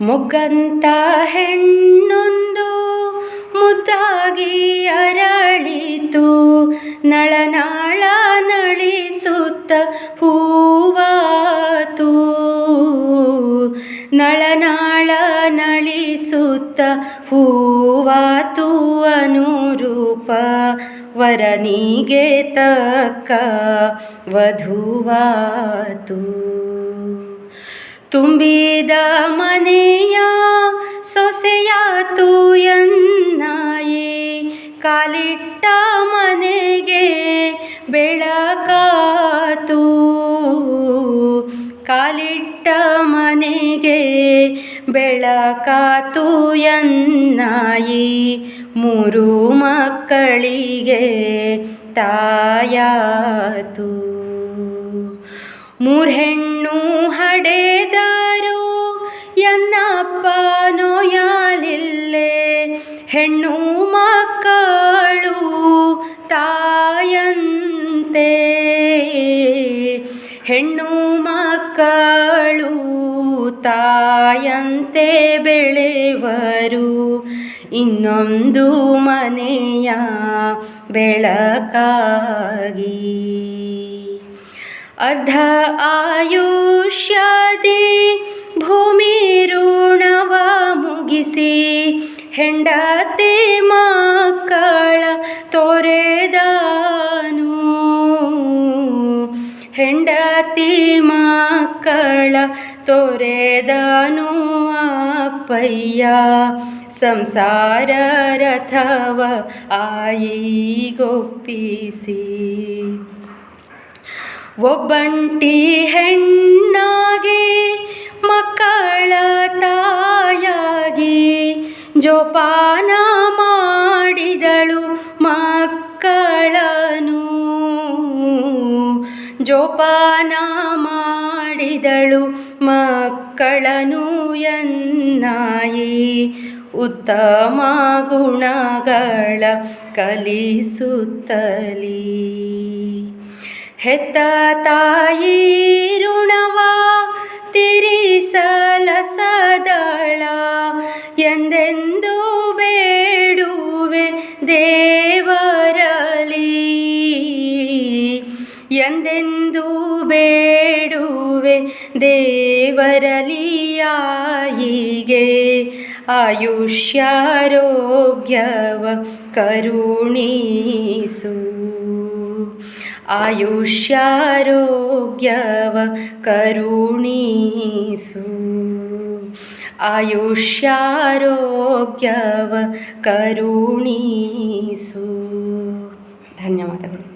ಮೊಗ್ಗಂತ ಹೆಣ್ಣೊಂದು ಮುದ್ದಾಗಿ ಅರಳಿತು ನಳನಾಳ ನಳಿಸುತ್ತ ಹೂವಾತು. ನಳನಾಳ ನಳಿಸುತ್ತ ಹೂವಾತು ಅನುರೂಪ ವರನಿಗೆ ತಕ್ಕ ವಧುವಾತು. ತುಂಬಿದ ಮನೆಯ ಸೊಸೆಯಾತು ಎನ್ನಾಯಿ ಕಾಲಿಟ್ಟ ಮನೆಗೆ ಬೆಳಕಾತು ಕಾಲಿಟ್ಟ ಮನೆಗೆ ಬೆಳಕಾತು ಎನ್ನಾಯಿ ಮೂರು ಮಕ್ಕಳಿಗೆ ತಾಯಾತು ಮೂರ್ ಹೆಣ್ಣು ಹೆಣ್ಣು ಮಕ್ಕಳು ತಾಯಂತೆ. ಹೆಣ್ಣು ಮಕ್ಕಳು ತಾಯಂತೆ ಬೆಳೆವರು. ಇನ್ನೊಂದು ಮನೆಯ ಬೆಳಕಾಗಿ. ಅರ್ಧ ಆಯುಷ್ಯದಿ ಭೂಮಿ ಋಣವ ಮುಗಿಸಿ ಹೆಂಡತಿ ಮಕ್ಕಳ ತೋರೆದಾನು. ಹೆಂಡತಿ ಮಕ್ಕಳ ತೋರೆದಾನು ಅಪ್ಪಯ್ಯ. ಸಂಸಾರ ರಥವ ಆಯಿಗೊಪ್ಪಿಸಿ. ಒಬ್ಬಂಟಿ ಹೆಣ್ಣಾಗಿ ಮಕ್ಕಳ ತಾಯಾಗಿ ಜೋಪಾನ ಜೋಪಾನ ಮಾಡಿದಳು ಮಕ್ಕಳನು ಎನ್ನಾಯಿ. ಉತ್ತಮ ಗುಣಗಳ ಕಲಿಸುತ್ತಲೀ. ಹೆತ್ತ ತಾಯಿ ಋಣವ ಎಂದೆಂದು ಬೇಡುವೆ ದೇವರಲಿಯಾಯಿಗೆ. ಆಯುಷ್ಯಾರೋಗ್ಯವ ಕರುಣಿಸು. ಆಯುಷ್ಯಾರೋಗ್ಯವ ಕರುಣಿಸು. ಆಯುಷ್ಯಾರೋಗ್ಯವ ಕರುಣಿಸು. ಧನ್ಯವಾದಗಳು.